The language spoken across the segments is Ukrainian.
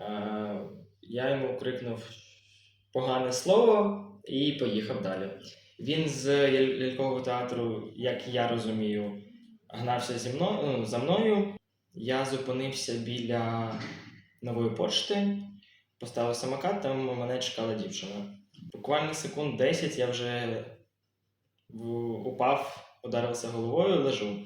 Е, Я йому крикнув погане слово і поїхав далі. Він з лялькового театру, як я розумію, гнався зі мною, ну, за мною. Я зупинився біля нової пошти, поставив самокат, там мене чекала дівчина. Буквально секунд 10 я вже упав, ударився головою, лежу.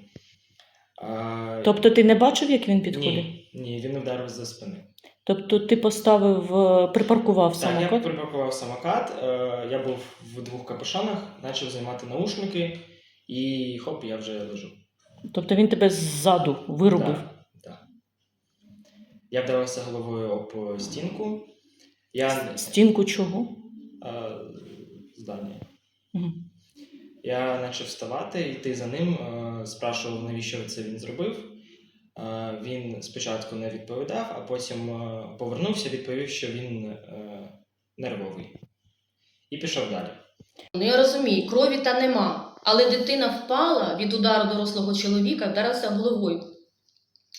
А, Тобто ти не бачив, як він підходив? ні, ні, він ударив за спини. Тобто ти поставив, е, припаркував Так, я самокат? припаркував самокат, е, я був в двох капюшонах, почав знімати наушники, і хоп, я вже лежу. Тобто він тебе ззаду вирубив. Так, так. Я вдарився головою об стінку. Я Стінку чого? е, здання. Мгм. Я почав вставати, йти за ним, спрашував, навіщо це він зробив. Е, Він спочатку не відповідав, а потім е, повернувся, відповів, що він е, нервовий. І пішов далі. Ну я розумію, крові та нема. Але дитина впала від удару дорослого чоловіка, вдарилася головою.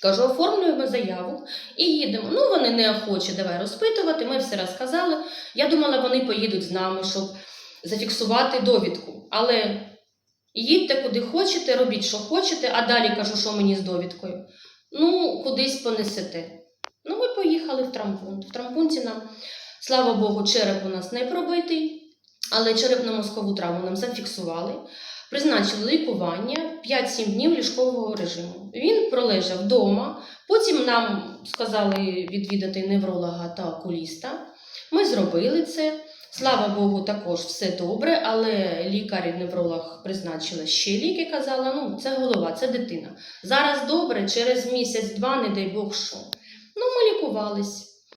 Кажу, оформлюємо заяву і їдемо. Ну, вони неохочі, давай розпитувати, ми все розказали. Я думала, вони поїдуть з нами, щоб зафіксувати довідку. Але їдьте куди хочете, робіть, що хочете, а далі кажу, що мені з довідкою. Ну, кудись понесете. Ну, ми поїхали в трампунт. В трампунті нам, слава Богу, череп у нас не пробитий. Але черепно-мозкову травму нам зафіксували, призначили лікування 5-7 днів ліжкового режиму. Він пролежав вдома, потім нам сказали відвідати невролога та окуліста. Ми зробили це. Слава Богу, також все добре, але лікар-невролог призначила ще ліки, казала, ну це голова, це дитина. Зараз добре, через місяць-два, не дай Бог що. Ну, ми лікувались.